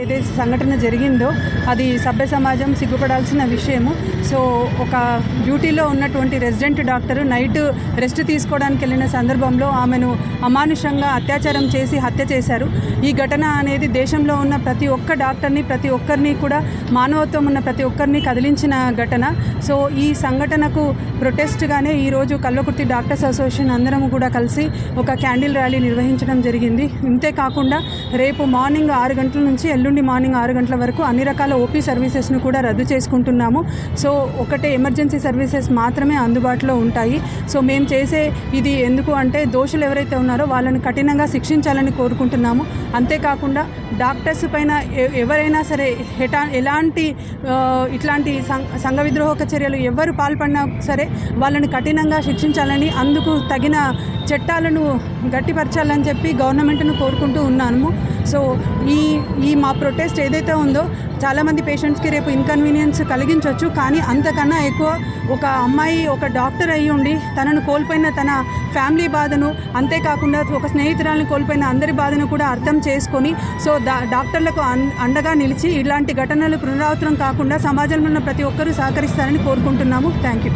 ఏదైతే సంఘటన జరిగిందో అది సభ్య సమాజం సిగ్గుపడాల్సిన విషయము. సో ఒక డ్యూటీలో ఉన్నటువంటి రెసిడెంట్ డాక్టర్ నైట్ రెస్ట్ తీసుకోవడానికి వెళ్ళిన సందర్భంలో ఆమెను అమానుషంగా అత్యాచారం చేసి హత్య చేశారు. ఈ ఘటన అనేది దేశంలో ఉన్న ప్రతి ఒక్క డాక్టర్ని ప్రతి ఒక్కరిని కూడా మానవత్వం ఉన్న ప్రతి ఒక్కరిని కదిలించిన ఘటన. సో ఈ సంఘటనకు ప్రొటెస్ట్గానే ఈరోజు కల్వకుర్తి డాక్టర్స్ అసోసియేషన్ అందరము కూడా కలిసి ఒక క్యాండిల్ ర్యాలీ నిర్వహించడం జరిగింది. ఇంతే కాకుండా రేపు మార్నింగ్ ఆరు గంటల నుంచి ఎల్లుండి మార్నింగ్ ఆరు గంటల వరకు అన్ని రకాల ఓపీ సర్వీసెస్ను కూడా రద్దు చేసుకుంటున్నాము. సో ఒకటే ఎమర్జెన్సీ సర్వీసెస్ మాత్రమే అందుబాటులో ఉంటాయి. సో మేము చేసే ఇది ఎందుకు అంటే దోషులు ఎవరైతే ఉన్నారో వాళ్ళని కఠినంగా శిక్షించాలని కోరుకుంటున్నాము. అంతేకాకుండా డాక్టర్స్ పైన ఎ- ఎవరైనా సరే ఎటా ఎలాంటి ఇట్లాంటి సంఘ విద్రోహక చర్యలు ఎవరు పాల్పడినా సరే వాళ్ళని కఠినంగా శిక్షించాలని అందుకు తగిన చట్టాలను గట్టిపరచాలని చెప్పి గవర్నమెంట్ను కోరుకుంటూ ఉన్నాము. సో ఈ ఈ మా ప్రొటెస్ట్ ఏదైతే ఉందో చాలామంది పేషెంట్స్కి రేపు ఇన్కన్వీనియన్స్ కలిగించవచ్చు కానీ అంతకన్నా ఎక్కువ ఒక అమ్మాయి ఒక డాక్టర్ అయ్యి ఉండి తనను కోల్పోయిన తన ఫ్యామిలీ బాధను అంతేకాకుండా ఒక స్నేహితురాలను కోల్పోయిన అందరి బాధను కూడా అర్థం చేసుకొని సో డాక్టర్లకు అన్- అండగా నిలిచి ఇలాంటి ఘటనలు పునరావృతం కాకుండా సమాజంలో ఉన్న ప్రతి ఒక్కరూ సహకరిస్తారని కోరుకుంటున్నాము. Thank you